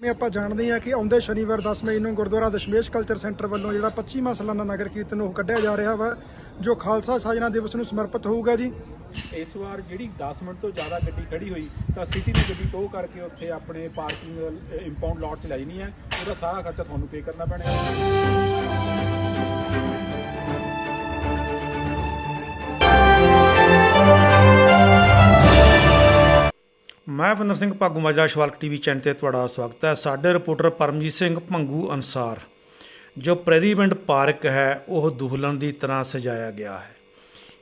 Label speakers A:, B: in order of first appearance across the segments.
A: ਜਿਵੇਂ ਆਪਾਂ ਜਾਣਦੇ ਹਾਂ ਕਿ ਆਉਂਦੇ ਸ਼ਨੀਵਾਰ 10 ਮਈ ਨੂੰ ਗੁਰਦੁਆਰਾ ਦਸ਼ਮੇਸ਼ ਕਲਚਰ ਸੈਂਟਰ ਵੱਲੋਂ ਜਿਹੜਾ 25ਵਾਂ ਸਾਲਾਨਾ ਨਗਰ ਕੀਰਤਨ ਉਹ ਕੱਢਿਆ ਜਾ ਰਿਹਾ ਵਾ, ਜੋ ਖਾਲਸਾ ਸਾਜਣਾ ਦਿਵਸ ਨੂੰ ਸਮਰਪਿਤ ਹੋਊਗਾ ਜੀ।
B: ਇਸ ਵਾਰ ਜਿਹੜੀ 10 ਮਿੰਟ ਤੋਂ ਜ਼ਿਆਦਾ ਗੱਡੀ ਖੜੀ ਹੋਈ, ਤਾਂ ਸਿਟੀ ਦੀ ਗੱਡੀ ਟੋ ਕਰਕੇ ਉੱਥੇ ਆਪਣੇ ਪਾਰਕਿੰਗ ਇੰਪਾਊਂਡ ਲਾਟ 'ਚ ਲੈ ਜਾਣੀ ਹੈ। ਉਹਦਾ ਸਾਰਾ ਖਰਚਾ ਤੁਹਾਨੂੰ ਪੇ ਕਰਨਾ ਪੈਣਾ
C: ਮੈਂ ਭਿੰਦਰ ਸਿੰਘ ਭਾਗੂ ਮਾਜਰਾ ਸ਼ਵਾਲਕ ਟੀਵੀ ਚੈਨਲ ਤੇ ਤੁਹਾਡਾ ਸਵਾਗਤ ਹੈ। ਸਾਡੇ ਰਿਪੋਰਟਰ ਪਰਮਜੀਤ ਸਿੰਘ ਭੰਗੂ ਅਨਸਾਰ, ਜੋ ਪ੍ਰੈਰੀ ਪਾਰਕ ਹੈ, ਉਹ ਦੁਹਲਨ ਦੀ ਤਰ੍ਹਾਂ ਸਜਾਇਆ ਗਿਆ ਹੈ।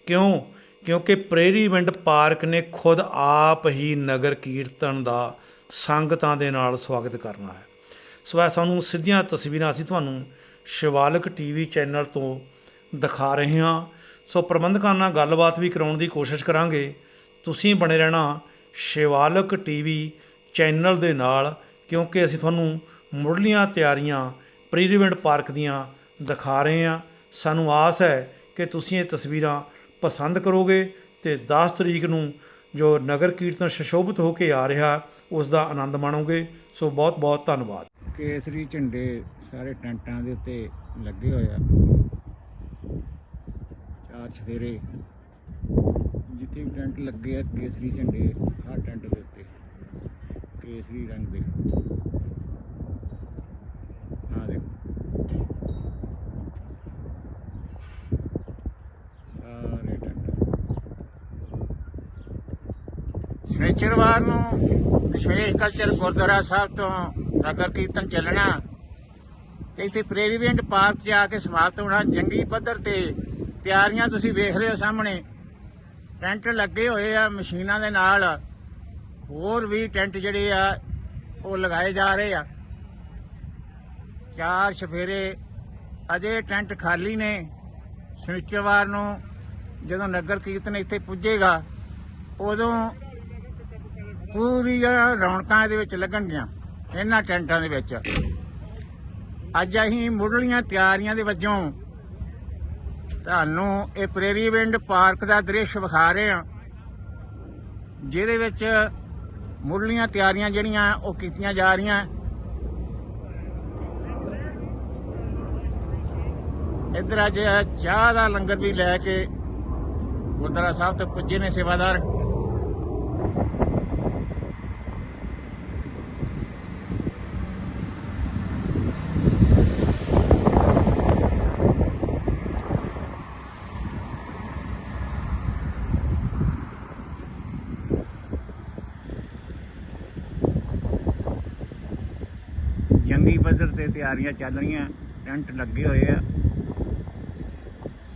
C: ਕਿਉਂ? ਕਿਉਂਕਿ ਪ੍ਰੈਰੀ ਪਾਰਕ ਨੇ ਖੁਦ ਆਪ ਹੀ ਨਗਰ ਕੀਰਤਨ ਦਾ ਸੰਗਤਾਂ ਦੇ ਨਾਲ ਸਵਾਗਤ ਕਰਨਾ ਹੈ। ਸੋ ਇਹ ਸਾਨੂੰ ਸਿੱਧੀਆਂ ਤਸਵੀਰਾਂ ਅਸੀਂ ਤੁਹਾਨੂੰ ਸ਼ਿਵਾਲਕ ਟੀਵੀ ਚੈਨਲ ਤੋਂ ਦਿਖਾ ਰਹੇ ਹਾਂ। ਸੋ ਪ੍ਰਬੰਧਕਾਂ ਨਾਲ ਗੱਲਬਾਤ ਵੀ ਕਰਾਉਣ ਦੀ ਕੋਸ਼ਿਸ਼ ਕਰਾਂਗੇ। ਤੁਸੀਂ ਬਣੇ ਰਹਿਣਾ ਸ਼ਿਵਾਲਕ ਟੀਵੀ ਚੈਨਲ ਦੇ ਨਾਲ, ਕਿਉਂਕਿ ਅਸੀਂ ਤੁਹਾਨੂੰ ਮੁੱਢਲੀਆਂ ਤਿਆਰੀਆਂ ਪ੍ਰੀਰੀਵੈਂਟ ਪਾਰਕ ਦੀਆਂ ਦਿਖਾ ਰਹੇ ਹਾਂ। ਸਾਨੂੰ ਆਸ ਹੈ ਕਿ ਤੁਸੀਂ ਇਹ ਤਸਵੀਰਾਂ ਪਸੰਦ ਕਰੋਗੇ ਤੇ 10 ਤਰੀਕ ਨੂੰ ਜੋ ਨਗਰ ਕੀਰਤਨ ਸ਼ਸ਼ੋਭਿਤ ਹੋ ਕੇ ਆ ਰਿਹਾ, ਉਸ ਦਾ ਆਨੰਦ ਮਾਣੋਗੇ। ਸੋ ਬਹੁਤ ਬਹੁਤ ਧੰਨਵਾਦ।
D: ਕੇਸਰੀ ਝੰਡੇ ਸਾਰੇ ਟੈਂਟਾਂ ਦੇ ਉੱਤੇ ਲੱਗੇ ਹੋਏ ਆ। ਚਾਰ ਚਫੇਰੇ। ਜਿੱਥੇ ਵੀ ਟੈਂਟ ਲੱਗੇ ਆ ਕੇਸਰੀ ਝੰਡੇ ਹਰ ਟੈਂਟ ਦੇ ਉੱਤੇ, ਕੇਸਰੀ ਰੰਗ ਦੇ। ਆ ਦੇਖੋ। ਸਾਰੇ ਟੈਂਟ। ਸ਼ਨੀਚਰਵਾਰ ਨੂੰ ਦਸ਼ਮੇਸ਼ ਕਲਚਰ ਗੁਰਦੁਆਰਾ ਸਾਹਿਬ ਤੋਂ ਨਗਰ ਕੀਰਤਨ ਚੱਲਣਾ, ਤੇ ਇੱਥੇ ਪ੍ਰੇਰੀਵੈਂਟ ਪਾਰਕ 'ਚ ਆ ਕੇ ਸਮਾਪਤ ਹੋਣਾ, ਜੰਗੀ ਪੱਧਰ ਤੇ ਤਿਆਰੀਆਂ ਤੁਸੀਂ ਵੇਖ ਰਹੇ ਹੋ ਸਾਹਮਣੇ। ਟੈਂਟ ਲੱਗੇ ਹੋਏ ਆ, ਮਸ਼ੀਨਾਂ ਦੇ ਨਾਲ। ਹੋਰ ਵੀ ਟੈਂਟ ਜਿਹੜੇ ਆ, ਉਹ ਲਗਾਏ ਜਾ ਰਹੇ ਆ। ਚਾਰ ਸ਼ਫੇਰੇ ਅਜੇ ਟੈਂਟ ਖਾਲੀ ਨੇ। ਸ਼ਨੀਚਰਵਾਰ ਨੂੰ ਜਦੋਂ ਨਗਰ ਕੀਰਤਨ ਇੱਥੇ ਪੁੱਜੇਗਾ, ਉਦੋਂ ਪੂਰੀਆਂ ਰੌਣਕਾਂ ਇਹਦੇ ਵਿੱਚ ਲੱਗਣਗੀਆਂ, ਇਹਨਾਂ ਟੈਂਟਾਂ ਦੇ ਵਿੱਚ। ਅੱਜ ਅਸੀਂ ਮੁੱਢਲੀਆਂ ਤਿਆਰੀਆਂ ਦੇ ਵਜੋਂ ਤੁਹਾਨੂੰ ਇਹ ਪ੍ਰੇਰੀ ਵਿੰਡ ਪਾਰਕ ਦਾ ਦ੍ਰਿਸ਼ ਵਿਖਾ ਰਹੇ ਹਾਂ। ਜਿਹਦੇ ਵਿੱਚ ਮੁੱਢਲੀਆਂ ਤਿਆਰੀਆਂ ਜਿਹੜੀਆਂ ਉਹ ਕੀਤੀਆਂ ਜਾ ਰਹੀਆਂ। ਇੱਧਰ ਅੱਜ ਚਾਹ ਦਾ ਲੰਗਰ ਵੀ ਲੈ ਕੇ ਗੁਰਦੁਆਰਾ ਸਾਹਿਬ ਤੋਂ ਪੁੱਜੇ ਨੇ ਸੇਵਾਦਾਰ ਜੰਗੀ ਪੱਧਰ ਤੇ ਤਿਆਰੀਆਂ ਚੱਲ ਰਹੀਆਂ ਟੈਂਟ ਲੱਗੇ ਹੋਏ ਆ।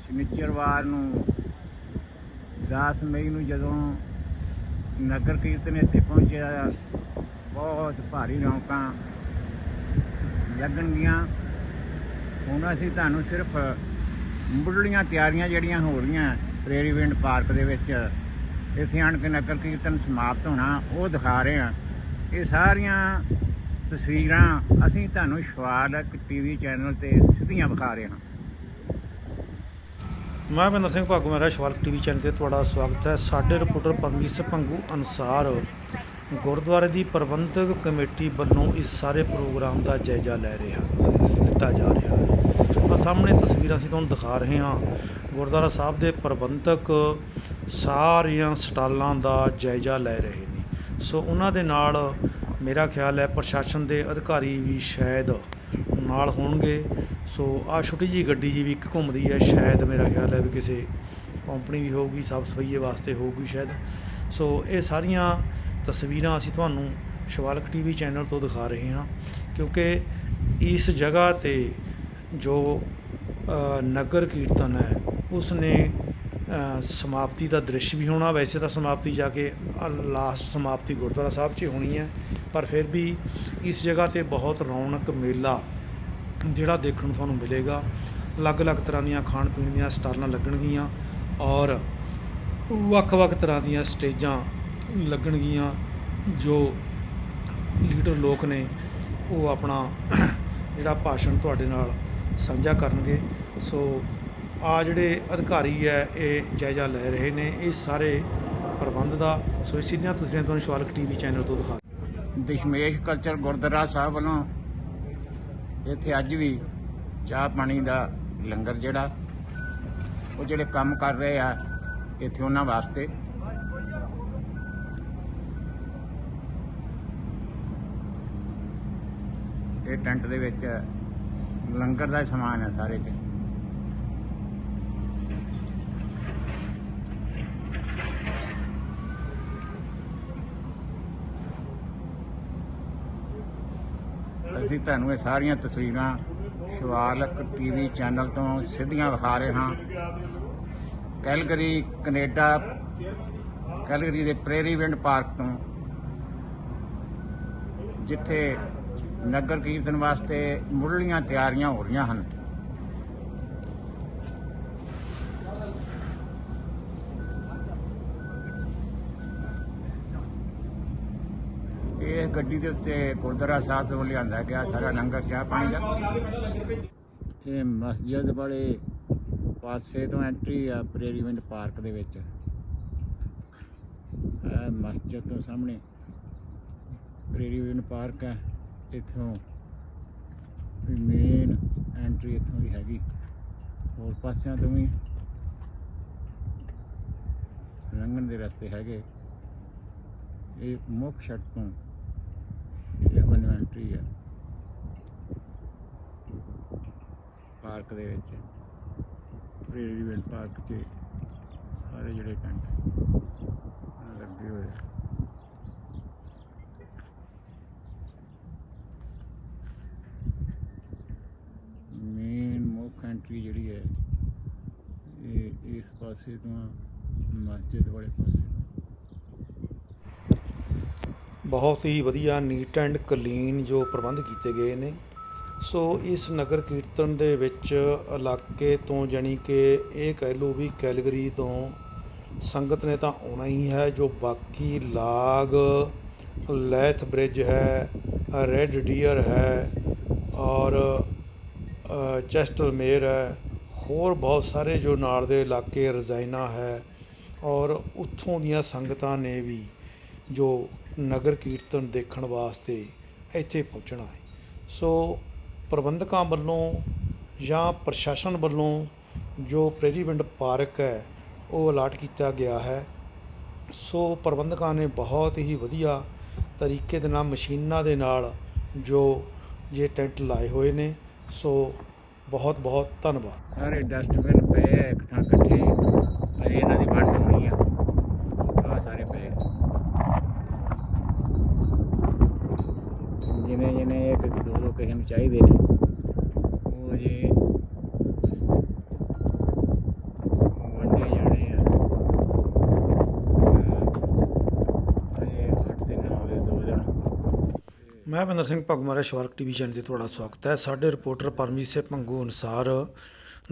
D: ਸ਼ਨੀਚਰਵਾਰ ਨੂੰ 10 ਮਈ ਨੂੰ ਜਦੋਂ ਨਗਰ ਕੀਰਤਨ ਇੱਥੇ ਪਹੁੰਚਿਆ, ਬਹੁਤ ਭਾਰੀ ਰੌਣਕਾਂ ਲੱਗਣਗੀਆਂ। ਹੁਣ ਅਸੀਂ ਤੁਹਾਨੂੰ ਸਿਰਫ ਮੁੱਢਲੀਆਂ ਤਿਆਰੀਆਂ ਜਿਹੜੀਆਂ ਹੋ ਰਹੀਆਂ ਪ੍ਰੇਰੀ ਵਿੰਡ ਪਾਰਕ ਦੇ ਵਿੱਚ, ਇੱਥੇ ਆਣ ਕੇ ਨਗਰ ਕੀਰਤਨ ਸਮਾਪਤ ਹੋਣਾ, ਉਹ ਦਿਖਾ ਰਹੇ ਹਾਂ। ਇਹ ਸਾਰੀਆਂ ਤਸਵੀਰਾਂ, ਅਸੀਂ ਤੁਹਾਨੂੰ ਸ਼ਵਾਲਕ ਟੀਵੀ ਚੈਨਲ ਤੇ ਸਿੱਧੀਆਂ ਵਿਖਾ ਰਹੇ ਹਾਂ।
C: ਮੈਂ ਭਿੰਦਰ ਸਿੰਘ ਭਾਗੂ, ਮੇਰਾ ਸ਼ਵਾਲਕ ਟੀਵੀ ਚੈਨਲ ਤੇ ਤੁਹਾਡਾ ਸਵਾਗਤ ਹੈ। ਸਾਡੇ ਰਿਪੋਰਟਰ ਪਰਮਜੀਤ ਸਿੰਘ ਭੰਗੂ ਅਨਸਾਰ ਗੁਰਦੁਆਰੇ ਦੀ ਪ੍ਰਬੰਧਕ ਕਮੇਟੀ ਵੱਲੋਂ ਇਸ ਸਾਰੇ ਪ੍ਰੋਗਰਾਮ ਦਾ ਜਾਇਜ਼ਾ ਲੈ ਰਿਹਾ, ਦਿੱਤਾ ਜਾ ਰਿਹਾ ਹੈ। ਆ ਸਾਹਮਣੇ ਤਸਵੀਰਾਂ ਅਸੀਂ ਤੁਹਾਨੂੰ ਦਿਖਾ ਰਹੇ ਹਾਂ। ਗੁਰਦੁਆਰਾ ਸਾਹਿਬ ਦੇ ਪ੍ਰਬੰਧਕ ਸਾਰੀਆਂ ਸਟਾਲਾਂ ਦਾ ਜਾਇਜ਼ਾ ਲੈ ਰਹੇ ਨੇ। ਸੋ ਉਹਨਾਂ ਦੇ ਨਾਲ ਮੇਰਾ ਖਿਆਲ ਹੈ ਪ੍ਰਸ਼ਾਸਨ ਦੇ ਅਧਿਕਾਰੀ ਵੀ ਸ਼ਾਇਦ ਨਾਲ ਹੋਣਗੇ। ਸੋ ਆਹ ਛੋਟੀ ਜਿਹੀ ਗੱਡੀ ਜੀ ਵੀ ਇੱਕ ਘੁੰਮਦੀ ਹੈ, ਸ਼ਾਇਦ ਮੇਰਾ ਖਿਆਲ ਹੈ ਵੀ ਕਿਸੇ ਕੰਪਨੀ ਦੀ ਹੋਊਗੀ ਸਾਫ਼ ਸਫਾਈਏ ਵਾਸਤੇ ਹੋਊਗੀ ਸ਼ਾਇਦ। ਸੋ ਇਹ ਸਾਰੀਆਂ ਤਸਵੀਰਾਂ ਅਸੀਂ ਤੁਹਾਨੂੰ ਸ਼ਿਵਾਲਕ ਟੀਵੀ ਚੈਨਲ ਤੋਂ ਦਿਖਾ ਰਹੇ ਹਾਂ, ਕਿਉਂਕਿ ਇਸ ਜਗ੍ਹਾ ਤੇ ਜੋ ਨਗਰ ਕੀਰਤਨ ਹੈ ਉਸ ਨੇ ਸਮਾਪਤੀ ਦਾ ਦ੍ਰਿਸ਼ ਵੀ ਹੋਣਾ। ਵੈਸੇ ਤਾਂ ਸਮਾਪਤੀ ਜਾ ਕੇ ਲਾਸਟ ਸਮਾਪਤੀ ਗੁਰਦੁਆਰਾ ਸਾਹਿਬ 'ਚ ਹੋਣੀ ਹੈ। ਪਰ ਫਿਰ ਵੀ ਇਸ ਜਗ੍ਹਾ ਤੇ ਬਹੁਤ ਰੌਣਕ ਮੇਲਾ ਜਿਹੜਾ ਦੇਖਣ ਨੂੰ ਤੁਹਾਨੂੰ ਮਿਲੇਗਾ। ਅਲੱਗ-ਅਲੱਗ ਤਰ੍ਹਾਂ ਦੀਆਂ ਖਾਣ ਪੀਣ ਦੀਆਂ ਸਟਾਲਾਂ ਲੱਗਣਗੀਆਂ ਔਰ ਵੱਖ-ਵੱਖ ਤਰ੍ਹਾਂ ਦੀਆਂ ਸਟੇਜਾਂ ਲੱਗਣਗੀਆਂ ਜੋ ਲੀਡਰ ਲੋਕ ਨੇ ਉਹ ਆਪਣਾ ਜਿਹੜਾ ਭਾਸ਼ਣ ਤੁਹਾਡੇ ਨਾਲ ਸਾਂਝਾ ਕਰਨਗੇ। ਸੋ ਆ ਜਿਹੜੇ ਅਧਿਕਾਰੀ ਹੈ, ਇਹ ਜਾਇਜ਼ਾ ਲੈ ਰਹੇ ਨੇ, ਇਹ ਸਾਰੇ ਪ੍ਰਬੰਧ ਦਾ। ਸੋ ਇਸੇ ਦੀਆਂ ਤਸਵੀਰਾਂ ਤੁਹਾਨੂੰ ਸ਼ਵਾਲਕ ਟੀਵੀ ਚੈਨਲ ਤੋਂ ਦਿਖਾ
D: ਦਸ਼ਮੇਸ਼ ਕਲਚਰ ਗੁਰਦੁਆਰਾ ਸਾਹਿਬ ਵੱਲੋਂ ਇੱਥੇ ਅੱਜ ਵੀ ਚਾਹ ਪਾਣੀ ਦਾ ਲੰਗਰ ਜਿਹੜਾ, ਉਹ ਜਿਹੜੇ ਕੰਮ ਕਰ ਰਹੇ ਆ, ਇੱਥੇ ਉਹਨਾਂ ਵਾਸਤੇ। ਇਹ ਟੈਂਟ ਦੇ ਵਿੱਚ ਲੰਗਰ ਦਾ ਸਮਾਨ ਹੈ ਸਾਰੇ ਚ। ਅਸੀਂ ਤੁਹਾਨੂੰ ਇਹ ਸਾਰੀਆਂ ਤਸਵੀਰਾਂ ਸ਼ਿਵਾਲਕ ਟੀਵੀ ਚੈਨਲ ਤੋਂ ਸਿੱਧੀਆਂ ਵਿਖਾ ਰਹੇ ਹਾਂ। ਕੈਲਗਰੀ, ਕੈਨੇਡਾ, ਕੈਲਗਰੀ ਦੇ ਪ੍ਰੇਰੀ ਵਿੰਡ ਪਾਰਕ ਤੋਂ, ਜਿੱਥੇ ਨਗਰ ਕੀਰਤਨ ਵਾਸਤੇ ਮੁੱਢਲੀਆਂ ਤਿਆਰੀਆਂ ਹੋ ਰਹੀਆਂ ਹਨ ਇਹ ਗੱਡੀ ਦੇ ਉੱਤੇ ਗੁਰਦੁਆਰਾ ਸਾਹਿਬ ਤੋਂ ਲਿਆਂਦਾ ਗਿਆ ਸਾਰਾ ਲੰਗਰ, ਚਾਹ ਪਾਣੀ ਦਾ। ਇਹ ਮਸਜਿਦ ਵਾਲੇ ਪਾਸੇ ਤੋਂ ਐਂਟਰੀ ਆ ਪ੍ਰੇਰੀਵਿੰਡ ਪਾਰਕ ਦੇ ਵਿੱਚ। ਇਹ ਮਸਜਿਦ ਤੋਂ ਸਾਹਮਣੇ ਪ੍ਰੇਰੀਵਿੰਡ ਪਾਰਕ ਹੈ ਇੱਥੋਂ ਮੇਨ ਐਂਟਰੀ ਇੱਥੋਂ ਦੀ ਹੈਗੀ। ਹੋਰ ਪਾਸਿਆਂ ਤੋਂ ਵੀ ਲੰਘਣ ਦੇ ਰਸਤੇ ਹੈਗੇ। ਇਹ ਮੁੱਖ ਸੜਕ ਤੋਂ ਇਹ ਹੈ ਪਾਰਕ ਦੇ ਵਿੱਚ। ਪ੍ਰੇਰੀ ਪਾਰਕ 'ਚ ਸਾਰੇ ਜਿਹੜੇ ਟੈਂਟ ਲੱਗੇ ਹੋਏ ਆ। ਮੇਨ ਮੁੱਖ ਐਂਟਰੀ ਜਿਹੜੀ ਹੈ ਇਹ ਇਸ ਪਾਸੇ ਤੋਂ ਆ, ਮਸਜਿਦ ਵਾਲੇ ਪਾਸੇ।
C: ਬਹੁਤ ਹੀ ਵਧੀਆ ਨੀਟ ਐਂਡ ਕਲੀਨ ਜੋ ਪ੍ਰਬੰਧ ਕੀਤੇ ਗਏ ਨੇ। ਸੋ ਇਸ ਨਗਰ ਕੀਰਤਨ ਦੇ ਵਿੱਚ ਇਲਾਕੇ ਤੋਂ ਜਾਣੀ ਕਿ ਇਹ ਕਹਿ ਲਓ ਵੀ ਕੈਲਗਰੀ ਤੋਂ ਸੰਗਤ ਨੇ ਤਾਂ ਆਉਣਾ ਹੀ ਹੈ, ਜੋ ਬਾਕੀ ਲਾਗ, ਲੈਥ ਬ੍ਰਿਜ ਹੈ, ਰੈੱਡ ਡੀਅਰ ਹੈ ਔਰ ਚੈਸਟਲਮੇਰ ਹੈ, ਹੋਰ ਬਹੁਤ ਸਾਰੇ ਜੋ ਨਾਲ ਦੇ ਇਲਾਕੇ ਰਜ਼ਾਇਨਾ ਹੈ ਔਰ ਉੱਥੋਂ ਦੀਆਂ ਸੰਗਤਾਂ ਨੇ ਵੀ ਜੋ ਨਗਰ ਕੀਰਤਨ ਦੇਖਣ ਵਾਸਤੇ ਇੱਥੇ ਪਹੁੰਚਣਾ ਹੈ। ਸੋ ਪ੍ਰਬੰਧਕਾਂ ਵੱਲੋਂ ਜਾਂ ਪ੍ਰਸ਼ਾਸਨ ਵੱਲੋਂ ਜੋ ਪ੍ਰੇਰੀਵਿੰਡ ਪਾਰਕ ਹੈ, ਉਹ ਅਲਾਟ ਕੀਤਾ ਗਿਆ ਹੈ। ਸੋ ਪ੍ਰਬੰਧਕਾਂ ਨੇ ਬਹੁਤ ਹੀ ਵਧੀਆ ਤਰੀਕੇ ਦੇ ਨਾਲ, ਮਸ਼ੀਨਾਂ ਦੇ ਨਾਲ ਜੋ ਜੇ ਟੈਂਟ ਲਾਏ ਹੋਏ ਨੇ, ਸੋ ਬਹੁਤ ਬਹੁਤ ਧੰਨਵਾਦ।
D: ਸਾਰੇ ਡਸਟਬਿਨ ਪਏ ਇੱਕ ਥਾਂ ਇਕੱਠੇ ਅਜੇ ਇਹਨਾਂ ਦੀ ਵੰਡ ਹੋਣੀ ਆ ਸਾਰੇ ਪਏ ਜਿਨੇ ਜਿਨੇ ਇੱਕ ਇੱਕ ਦੋ ਦੋ ਕਿਸੇ ਨੂੰ ਚਾਹੀਦੇ ਨੇ। ਉਹ ਜੇ ਵੰਡੇ ਜਾਣੇ ਆ। ਅਜੇ ਅੱਠ ਦਿਨ ਹੋ ਗਏ, ਦੋ ਦਿਨ।
C: ਮੈਂ ਬਿੰਦਰ ਸਿੰਘ ਭਗਮਾਰਾ ਸ਼ਵਾਰਕ ਟੀਵੀ ਚੈਨਲ ਤੇ ਤੁਹਾਡਾ ਸਵਾਗਤ ਹੈ। ਸਾਡੇ ਰਿਪੋਰਟਰ ਪਰਮਜੀਤ ਸਿੰਘ ਭੰਗੂ ਅਨੁਸਾਰ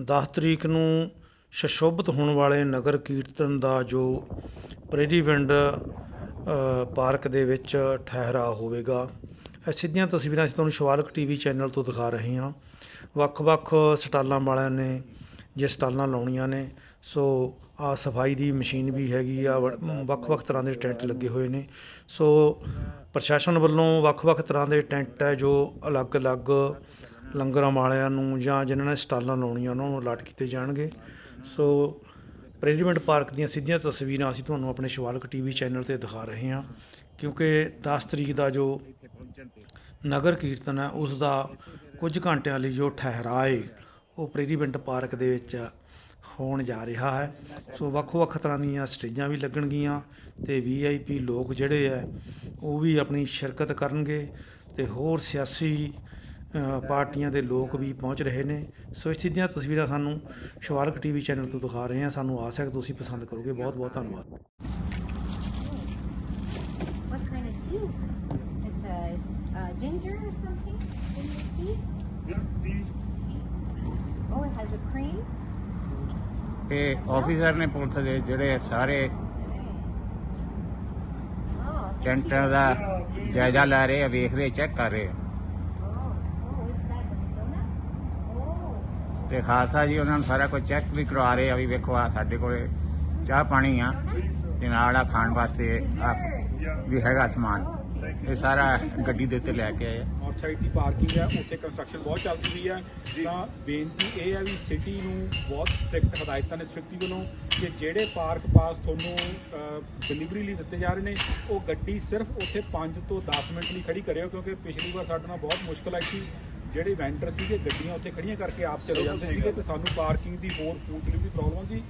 C: 10 ਤਰੀਕ ਨੂੰ ਸ਼ਸ਼ੋਭਤ ਹੋਣ ਵਾਲੇ ਨਗਰ ਕੀਰਤਨ ਦਾ ਜੋ ਪ੍ਰੇਰੀ ਪਿੰਡ ਪਾਰਕ ਦੇ ਵਿੱਚ ਠਹਿਰਾ ਹੋਵੇਗਾ। ਸਿੱਧੀਆਂ ਤਸਵੀਰਾਂ ਅਸੀਂ ਤੁਹਾਨੂੰ ਸ਼ਵਾਰਕ ਟੀਵੀ ਚੈਨਲ ਤੋਂ ਦਿਖਾ ਰਹੇ ਹਾਂ। ਵੱਖ-ਵੱਖ ਸਟਾਲਾਂ ਵਾਲਿਆਂ ਨੇ ਜੇ ਸਟਾਲਾਂ ਲਾਉਣੀਆਂ ਨੇ, ਸੋ ਆ ਸਫ਼ਾਈ ਦੀ ਮਸ਼ੀਨ ਵੀ ਹੈਗੀ ਆ, ਵ- ਵੱਖ-ਵੱਖ ਤਰ੍ਹਾਂ ਦੇ ਟੈਂਟ ਲੱਗੇ ਹੋਏ ਨੇ। ਸੋ ਪ੍ਰਸ਼ਾਸਨ ਵੱਲੋਂ ਵੱਖ-ਵੱਖ ਤਰ੍ਹਾਂ ਦੇ ਟੈਂਟ ਹੈ ਜੋ ਅਲੱਗ-ਅਲੱਗ ਲੰਗਰਾਂ ਵਾਲਿਆਂ ਨੂੰ ਜਾਂ ਜਿਨ੍ਹਾਂ ਨੇ ਸਟਾਲਾਂ ਲਾਉਣੀਆਂ ਉਹਨਾਂ ਨੂੰ ਅਲਾਟ ਕੀਤੇ ਜਾਣਗੇ। ਸੋ ਪ੍ਰੈਜ਼ੀਡੈਂਟ ਪਾਰਕ ਦੀਆਂ ਸਿੱਧੀਆਂ ਤਸਵੀਰਾਂ ਅਸੀਂ ਤੁਹਾਨੂੰ ਆਪਣੇ ਸ਼ਿਵਾਲਕ ਟੀਵੀ ਚੈਨਲ ਤੇ ਦਿਖਾ ਰਹੇ ਹਾਂ। ਕਿਉਂਕਿ 10 ਤਰੀਕ ਦਾ ਜੋ ਨਗਰ ਕੀਰਤਨ ਹੈ, ਉਸ ਦਾ ਕੁਝ ਘੰਟਿਆਂ ਲਈ ਜੋ ਠਹਿਰਾਅ ਏ ਉਹ ਪ੍ਰੈਜ਼ੀਡੈਂਟ ਪਾਰਕ ਦੇ ਵਿੱਚ ਹੋਣ ਜਾ ਰਿਹਾ ਹੈ। ਸੋ ਵੱਖ-ਵੱਖ ਤਰ੍ਹਾਂ ਦੀਆਂ ਸਟੇਜਾਂ ਵੀ ਲੱਗਣਗੀਆਂ ਤੇ ਵੀਆਈਪੀ ਲੋਕ ਜਿਹੜੇ ਹੈ, ਉਹ ਵੀ ਆਪਣੀ ਸ਼ਿਰਕਤ ਕਰਨਗੇ ਤੇ ਹੋਰ ਸਿਆਸੀ ਪਾਰਟੀਆਂ ਦੇ ਲੋਕ ਵੀ ਪਹੁੰਚ ਰਹੇ ਨੇ। ਸੋ ਇਸ ਦੀਆਂ ਤਸਵੀਰਾਂ ਸਾਨੂੰ ਸ਼ਿਵਾਲਕ ਟੀਵੀ ਚੈਨਲ ਤੋਂ ਦਿਖਾ ਰਹੇ ਹਾਂ। ਸਾਨੂੰ ਆਸ ਹੈ ਕਿ ਤੁਸੀਂ ਪਸੰਦ ਕਰੋਗੇ। ਬਹੁਤ ਬਹੁਤ ਧੰਨਵਾਦ।
E: Ginger or something in your tea? Tea. Oh, it has a cream?
D: ਇਹ ਆਫੀਸਰ ਨੇ ਪੁਲਿਸ ਦੇ ਜਿਹੜੇ ਸਾਰੇ
E: Oh,
D: ਟੈਂਟਾਂ. ਦਾ ਜਾਇਜ਼ਾ ਲੈ ਰਹੇ ਆ ਵੇਖ ਰਹੇ ਚੈੱਕ ਕਰ ਰਹੇ ਆ
E: Oh, oh, what's that? Donut? Oh,
D: ਤੇ ਖਾਲਸਾ ਜੀ ਉਹਨਾਂ ਨੂੰ ਸਾਰਾ ਕੁਝ ਚੈੱਕ ਵੀ ਕਰਵਾ ਰਹੇ ਆ ਵੀ ਵੇਖੋ ਆ ਸਾਡੇ ਕੋਲੇ ਚਾਹ ਪਾਣੀ ਆ ਤੇ ਨਾਲ ਆ ਖਾਣ ਵਾਸਤੇ ਆ ਵੀ ਹੈਗਾ ਸਮਾਨ. ਇਹ ਸਾਰਾ ਗੱਡੀ ਦੇ ਉੱਤੇ ਲੈ ਕੇ ਆਏ ਆ।
B: ਆਊਟਸਾਈਡ ਦੀ ਪਾਰਕਿੰਗ ਹੈ ਉੱਥੇ ਕੰਸਟਰਕਸ਼ਨ ਬਹੁਤ ਚੱਲਦੀ ਰਹੀ ਹੈ। ਤਾਂ ਬੇਨਤੀ ਇਹ ਹੈ ਵੀ ਸਿਟੀ ਨੂੰ ਬਹੁਤ ਸਟ੍ਰਿਕਟ ਹਦਾਇਤਾਂ ਨੇ ਸਿਟੀ ਵੱਲੋਂ ਕਿ ਜਿਹੜੇ ਪਾਰਕ ਪਾਸ ਤੁਹਾਨੂੰ ਡਿਲੀਵਰੀ ਲਈ ਦਿੱਤੇ ਜਾ ਰਹੇ ਨੇ ਉਹ ਗੱਡੀ ਸਿਰਫ ਉੱਥੇ 5 ਤੋਂ 10 ਮਿੰਟ ਲਈ ਖੜੀ ਕਰਿਓ ਕਿਉਂਕਿ ਪਿਛਲੀ ਵਾਰ ਸਾਡੇ ਨਾਲ ਬਹੁਤ ਮੁਸ਼ਕਲ ਆਈ ਸੀ। ਜਿਹੜੇ ਵੈਂਡਰ ਸੀਗੇ ਗੱਡੀਆਂ ਉੱਥੇ ਖੜੀਆਂ ਕਰਕੇ ਆਪ ਚਲੇ ਜਾਂਦੇ ਸੀਗੇ ਤੇ ਸਾਨੂੰ ਪਾਰਕਿੰਗ ਦੀ ਹੋਰ ਫੂਡ ਡਿਲੀਵਰੀ ਪ੍ਰੋਬਲਮ ਸੀ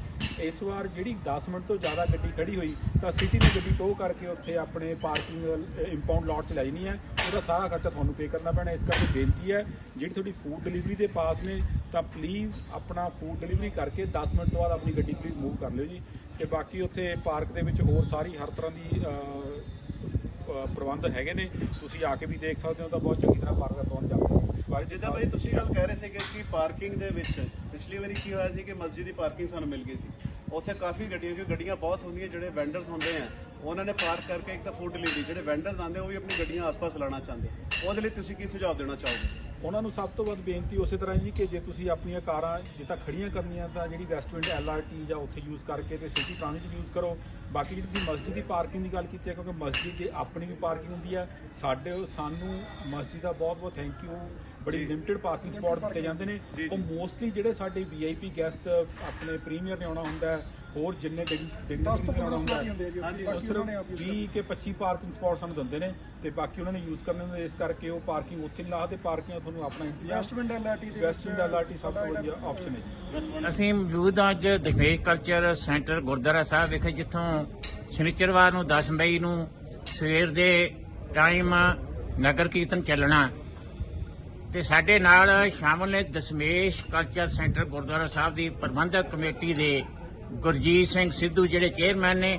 B: ਇਸ ਵਾਰ ਜਿਹੜੀ 10 ਮਿੰਟ ਤੋਂ ਜ਼ਿਆਦਾ ਗੱਡੀ ਖੜੀ ਹੋਈ ਤਾਂ ਸਿਟੀ ਨੇ ਗੱਡੀ ਟੋ ਕਰਕੇ ਉੱਥੇ ਆਪਣੇ ਪਾਰਕਿੰਗ ਇੰਪਾਊਂਡ ਲਾਟ 'ਚ ਲੈ ਜਾਣੀ ਹੈ। ਉਹਦਾ ਸਾਰਾ ਖਰਚਾ ਤੁਹਾਨੂੰ ਪੇ ਕਰਨਾ ਪੈਣਾ। ਇਸ ਕਰਕੇ ਬੇਨਤੀ ਹੈ ਜਿਹੜੀ ਤੁਹਾਡੀ ਫੂਡ ਡਿਲੀਵਰੀ ਦੇ ਪਾਸ ਨੇ ਤਾਂ ਪਲੀਜ਼ ਆਪਣਾ ਫੂਡ ਡਿਲੀਵਰੀ ਕਰਕੇ 10 ਮਿੰਟ ਤੋਂ ਬਾਅਦ ਆਪਣੀ ਗੱਡੀ ਪਲੀਜ਼ ਮੂਵ ਕਰ ਲਿਓ ਜੀ। ਤੇ ਬਾਕੀ ਉੱਥੇ ਪਾਰਕ ਦੇ ਵਿੱਚ ਹੋਰ ਸਾਰੀ ਹਰ ਤਰ੍ਹਾਂ ਦੀ ਪ੍ਰਬੰਧ ਹੈਗੇ ਨੇ, ਤੁਸੀਂ ਆ ਕੇ ਵੀ ਦੇਖ ਸਕਦੇ ਹੋ, ਤਾਂ ਬਹੁਤ ਚੰਗੀ ਤਰ੍ਹਾਂ ਪਾਰਕ ਦਾ ਪ੍ਰਬੰਧ ਚੱਲ
F: ਪਰ ਜਿੱਦਾਂ ਭਾਈ ਤੁਸੀਂ ਗੱਲ ਕਹਿ ਰਹੇ ਸੀਗੇ ਕਿ ਪਾਰਕਿੰਗ ਦੇ ਵਿੱਚ, ਪਿਛਲੀ ਵਾਰੀ ਕੀ ਹੋਇਆ ਸੀ ਕਿ ਮਸਜਿਦ ਦੀ ਪਾਰਕਿੰਗ ਸਾਨੂੰ ਮਿਲ ਗਈ ਸੀ। ਉੱਥੇ ਕਾਫੀ ਗੱਡੀਆਂ, ਕਿਉਂਕਿ ਗੱਡੀਆਂ ਬਹੁਤ ਹੁੰਦੀਆਂ, ਜਿਹੜੇ ਵੈਂਡਰਸ ਹੁੰਦੇ ਆ, ਉਹਨਾਂ ਨੇ ਪਾਰਕ ਕਰਕੇ ਇੱਕ ਤਾਂ ਫੂਡ ਡਿਲੀਵਰੀ ਜਿਹੜੇ ਵੈਂਡਰਸ ਆਉਂਦੇ ਉਹ ਵੀ ਆਪਣੀ ਗੱਡੀਆਂ ਆਸ-ਪਾਸ ਲਾਣਾ ਚਾਹੁੰਦੇ ਉਹਦੇ ਲਈ ਤੁਸੀਂ ਕੀ ਸੁਝਾਅ ਦੇਣਾ ਚਾਹੋਗੇ?
B: ਉਹਨਾਂ ਨੂੰ ਸਭ ਤੋਂ ਵੱਧ ਬੇਨਤੀ ਉਸੇ ਤਰ੍ਹਾਂ ਜੀ ਕਿ ਜੇ ਤੁਸੀਂ ਆਪਣੀਆਂ ਕਾਰਾਂ ਜੇ ਤਾਂ ਖੜੀਆਂ ਕਰਨੀਆਂ ਤਾਂ ਜਿਹੜੀ ਵੈਸਟਵਿੰਡ ਐਲਆਰਟੀ ਜਾਂ ਉੱਥੇ ਯੂਜ਼ ਕਰਕੇ ਤੇ ਸਿਟੀ ਟ੍ਰਾਂਜ਼ਿਟ ਯੂਜ਼ ਕਰੋ। ਬਾਕੀ ਜਿਹੜੀ ਤੁਸੀਂ ਮਸਜਿਦ ਦੀ ਪਾਰਕਿੰਗ ਦੀ ਗੱਲ ਕੀਤੀ ਹੈ ਕਿਉਂਕਿ ਮਸਜਿਦ ਦੀ ਆਪਣੀ ਵੀ ਪਾਰਕਿੰਗ ਹੁੰਦੀ ਹੈ। ਸਾਡੇ ਸਾਨੂੰ ਮਸਜਿਦ ਦਾ ਬਹੁਤ ਬਹੁਤ ਥੈਂਕ ਯੂ ਬੜੀ ਲਿਮਟਿਡ ਪਾਰਕਿੰਗ ਸਪਾਟ ਦਿੱਤੇ ਜਾਂਦੇ ਨੇ। ਉਹ ਮੋਸਟਲੀ ਜਿਹੜੇ ਸਾਡੇ ਵੀਆਈਪੀ ਗੈਸਟ ਆਪਣੇ ਪ੍ਰੀਮੀਅਰ ਨੇ ਆਉਣਾ ਹੁੰਦਾ ਹੈ ਹੋਰ ਜਿੰਨੇ ਡਿਗਨਿਟੀ
A: 10 ਤੋਂ 15
B: ਆਉਣਾ ਹੁੰਦਾ
A: ਸਵਾਰੀ ਜੀ
F: ਹਾਂਜੀ,
A: ਬਾਕੀ ਉਹਨਾਂ ਨੇ ਆਪ use
B: 20 ਕੇ 25 ਪਾਰਕਿੰਗ ਸਪਾਟ ਸਾਨੂੰ ਦਿੰਦੇ ਨੇ ਤੇ ਬਾਕੀ ਉਹਨਾਂ ਨੇ ਯੂਜ਼ ਕਰਨੇ ਹੁੰਦੇ ਇਸ ਕਰਕੇ ਉਹ ਪਾਰਕਿੰਗ ਉੱਥੇ ਲਾ ਤੇ ਪਾਰਕਿੰਗ ਤੁਹਾਨੂੰ ਆਪਣਾ ਇੰਤਜ਼ਾਮ
A: ਐਲਆਰਟੀ ਦੇ
B: ਵੈਸਟਰਨ ਐਲਆਰਟੀ ਸਭ ਤੋਂ ਵਧੀਆ ਆਪਸ਼ਨ ਹੈ ਜੀ।
D: ਅਸੀਂ ਮੌਜੂਦ ਅੱਜ ਦਸ਼ਮੇਸ਼ ਕਲਚਰ ਸੈਂਟਰ ਗੁਰਦੁਆਰਾ ਸਾਹਿਬ ਵਿਖੇ ਜਿੱਥੋਂ ਸ਼ਨੀਚਰਵਾਰ ਨੂੰ 10 ਮਈ ਨੂੰ ਸਵੇਰ ਦੇ ਟਾਈਮ ਨਗਰ ਕੀਰਤਨ ਚੱਲਣਾ। ਤੇ ਸਾਡੇ ਨਾਲ ਸ਼ਾਮਲ ਨੇ ਦਸ਼ਮੇਸ਼ ਕਲਚਰ ਸੈਂਟਰ ਗੁਰਦੁਆਰਾ ਸਾਹਿਬ ਦੀ ਪ੍ਰਬੰਧਕ ਕਮੇਟੀ ਦੇ ਗੁਰਜੀਤ ਸਿੰਘ ਸਿੱਧੂ ਜਿਹੜੇ ਚੇਅਰਮੈਨ ਨੇ,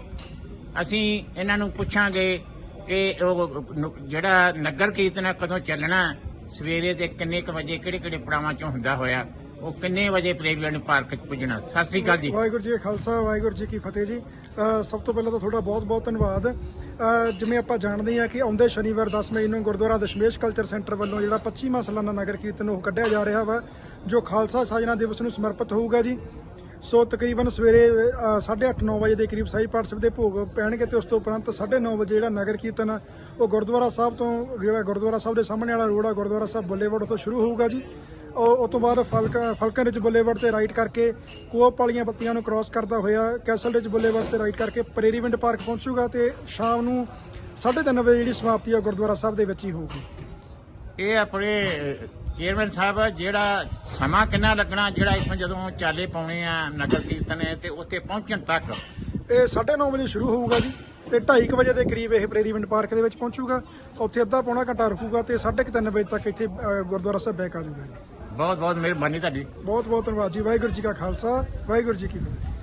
D: ਅਸੀਂ ਇਹਨਾਂ ਨੂੰ ਪੁੱਛਾਂਗੇ ਕਿ ਉਹ ਜਿਹੜਾ ਨਗਰ ਕੀਰਤਨ ਹੈ ਕਦੋਂ ਚੱਲਣਾ? ਸਵੇਰੇ ਤੇ ਕਿੰਨੇ ਕੁ ਵਜੇ ਕਿਹੜੇ ਕਿਹੜੇ ਪੜਾਵਾਂ ਚੋਂ ਹੁੰਦਾ ਹੋਇਆ? ਉਹ ਕਿੰਨੇ ਵਜੇ ਪ੍ਰੇਵੀਅਨ ਪਾਰਕ ਚ ਪੁੱਜਣਾ? ਸਤਿ ਸ੍ਰੀ ਅਕਾਲ ਜੀ।
A: ਵਾਹਿਗੁਰੂ ਜੀ ਖਾਲਸਾ, ਵਾਹਿਗੁਰੂ ਜੀ ਕੀ ਫਤਿਹ ਜੀ। ਸਭ ਤੋਂ ਪਹਿਲਾਂ ਤਾਂ ਤੁਹਾਡਾ ਬਹੁਤ-ਬਹੁਤ ਧੰਨਵਾਦ। ਜਿਵੇਂ ਆਪਾਂ ਜਾਣਦੇ ਹਾਂ ਕਿ ਆਉਂਦੇ ਸ਼ਨੀਵਾਰ 10 ਮਈ ਨੂੰ ਗੁਰਦੁਆਰਾ ਦਸ਼ਮੇਸ਼ ਕਲਚਰ ਸੈਂਟਰ ਵੱਲੋਂ ਜਿਹੜਾ 25ਵਾਂ ਸਾਲਾਨਾ ਨਗਰ ਕੀਰਤਨ ਉਹ ਕੱਢਿਆ ਜਾ ਰਿਹਾ ਵਾ, ਜੋ ਖਾਲਸਾ ਸਾਜਨਾ ਦਿਵਸ ਨੂੰ ਸਮਰਪਿਤ ਹੋਊਗਾ ਜੀ। ਸੋ ਤਕਰੀਬਨ ਸਵੇਰੇ 8:30 9 ਵਜੇ ਦੇ ਕਰੀਬ ਸਾਈ ਪਾਠ ਸਾਹਿਬ ਦੇ ਭੋਗ ਪੈਣਗੇ ਤੇ ਉਸ ਤੋਂ ਉਪਰੰਤ 9:30 ਵਜੇ ਜਿਹੜਾ ਨਗਰ ਕੀਰਤਨ ਆ, ਉਹ ਗੁਰਦੁਆਰਾ ਸਾਹਿਬ ਤੋਂ ਜਿਹੜਾ ਗੁਰਦੁਆਰਾ ਸਾਹਿਬ ਦੇ ਸਾਹਮਣੇ ਵਾਲਾ ਰੋਡ ਆ ਗੁਰਦੁਆਰਾ ਸਾਹਿਬ ਬੱਲੇਵੜ ਤੋਂ ਸ਼ੁਰੂ ਹੋਊਗਾ ਜੀ। ਉਹ ਤੋਂ ਬਾਅਦ ਫਲਕਾ ਫਲਕਨ ਵਿੱਚ ਬੱਲੇਵੜ ਤੇ ਰਾਈਟ ਕਰਕੇ ਕੋਪ ਵਾਲੀਆਂ ਬੱਤੀਆਂ ਨੂੰ ਕ੍ਰਾਸ ਕਰਦਾ ਹੋਇਆ ਕੈਸਲ ਵਿੱਚ ਬੁੱਲੇਵਾਰਡ ਤੇ ਰਾਈਟ ਕਰਕੇ ਪ੍ਰੇਰੀ ਵਿੰਡ ਪਾਰਕ ਪਹੁੰਚੂਗਾ ਤੇ ਸ਼ਾਮ ਨੂੰ 3:30 ਵਜੇ ਜਿਹੜੀ ਸਮਾਪਤੀ ਆ ਗੁਰਦੁਆਰਾ ਸਾਹਿਬ ਦੇ ਵਿੱਚ ਹੀ ਹੋਊਗੀ।
D: ਇਹ ਆਪਣੇ ਚੇਅਰਮੈਨ ਸਾਹਿਬ ਜਿਹੜਾ ਸਮਾਂ ਕਿੰਨਾ ਲੱਗਣਾ ਜਿਹੜਾ ਇੱਥੋਂ ਜਦੋਂ ਚਾਲੇ ਪਾਉਣੇ ਆ ਨਗਰ ਕੀਰਤਨ ਤੇ ਉੱਥੇ ਪਹੁੰਚਣ ਤੱਕ?
A: ਇਹ 9:30 ਵਜੇ ਸ਼ੁਰੂ ਹੋਊਗਾ ਜੀ ਤੇ 2:30 ਵਜੇ ਦੇ ਕਰੀਬ ਇਹ ਪ੍ਰੇਰੀ ਵਿੰਡ ਪਾਰਕ ਦੇ ਵਿੱਚ ਪਹੁੰਚੂਗਾ ਉੱਥੇ ਅੱਧਾ ਪੌਣਾ ਘੰਟਾ ਰੁਕੂਗਾ ਤੇ 3:30 ਵਜੇ ਤੱਕ ਇੱਥੇ ਗੁਰਦੁਆਰਾ ਸਾਹਿਬ ਬੈਕ ਆ ਜਾਊਗਾ ਜੀ।
D: ਬਹੁਤ ਬਹੁਤ ਮਿਹਰਬਾਨੀ ਤੁਹਾਡੀ।
A: ਬਹੁਤ ਬਹੁਤ ਧੰਨਵਾਦ ਜੀ ਵਾਹਿਗੁਰੂ ਜੀ ਕਾ ਖਾਲਸਾ ਵਾਹਿਗੁਰੂ ਜੀ ਕੀ ਫਤਿਹ।